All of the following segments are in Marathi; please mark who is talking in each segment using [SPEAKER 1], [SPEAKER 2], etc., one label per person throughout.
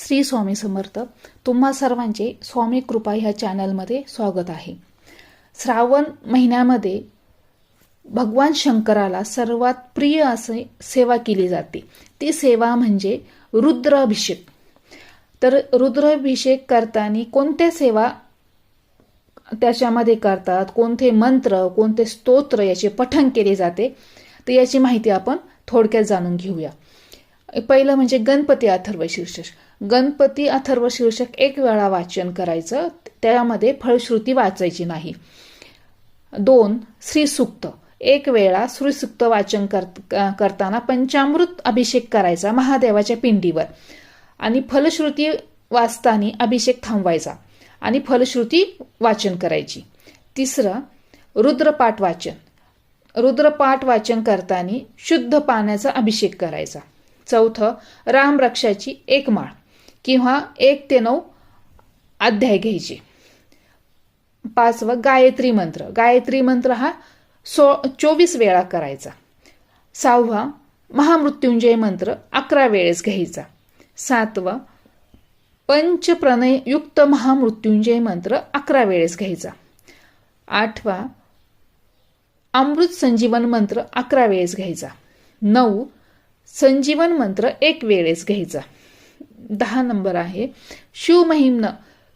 [SPEAKER 1] श्री स्वामी समर्थ तुम्हा सर्वांचे स्वामी कृपा ह्या चॅनलमध्ये स्वागत आहे. श्रावण महिन्यामध्ये भगवान शंकराला सर्वात प्रिय असे सेवा केली जाते. ती सेवा म्हणजे रुद्राभिषेक. तर रुद्राभिषेक करताना कोणत्या सेवा त्याच्यामध्ये करतात? कोणते मंत्र कोणते स्तोत्र याचे पठण केले जाते? तर याची माहिती आपण थोडक्यात जाणून घेऊया. पहिलं म्हणजे गणपती अथर्व शीर्षक. गणपती अथर्व शीर्षक एक वेळा वाचन करायचं त्यामध्ये फळश्रुती वाचायची नाही. दोन श्रीसुक्त. एक वेळा श्रीसुक्त वाचन करताना पंचामृत अभिषेक करायचा महादेवाच्या पिंडीवर. आणि फलश्रुती वाचताना अभिषेक थांबवायचा आणि फलश्रुती वाचन करायची. तिसरं रुद्रपाठ वाचन. रुद्रपाठ वाचन करताना शुद्ध पाण्याचा अभिषेक करायचा. चौथं रामरक्षाची एक माळ किंवा एक ते नऊ अध्याय घ्यायचे. पाचवं गायत्री मंत्र. गायत्री मंत्र हा सो चोवीस वेळा करायचा. सहावा महामृत्युंजय मंत्र अकरा वेळेस घ्यायचा. सातवं पंचप्रणययुक्त महामृत्युंजय मंत्र अकरा वेळेस घ्यायचा. आठवा अमृत संजीवन मंत्र अकरा वेळेस घ्यायचा. नऊ संजीवन मंत्र एक वेळेस घ्यायचा. दहा नंबर आहे. शिवमहिम्न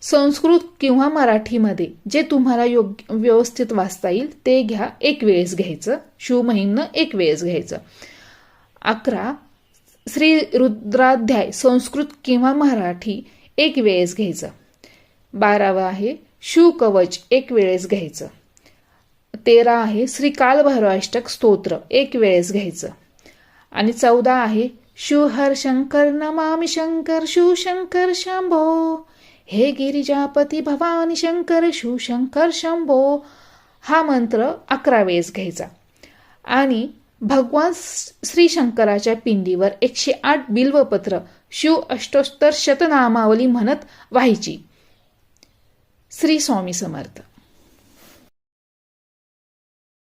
[SPEAKER 1] संस्कृत किंवा मराठीमध्ये जे तुम्हाला योग्य व्यवस्थित वाचता येईल ते घ्या एक वेळेस घ्यायचं. शिवमहिम्न एक वेळेस घ्यायचं. अकरा श्री रुद्राध्याय संस्कृत किंवा मराठी एक वेळेस घ्यायचं. बारावं आहे शिवकवच एक वेळेस घ्यायचं. तेरा आहे श्री कालभैरवाष्टक स्तोत्र एक वेळेस घ्यायचं. आणि चौदा आहे शुहर शंकर नमामि शंकर शुशंकर शंभो. हे गिरिजापती भवानी शंकर शुशंकर शंभो. हा मंत्र अकरा वेळेस घ्यायचा. आणि भगवान श्री शंकराच्या पिंडीवर एकशे आठ बिल्वपत्र शिव अष्टोत्तर शतनामावली म्हणत व्हायची श्री स्वामी समर्थ.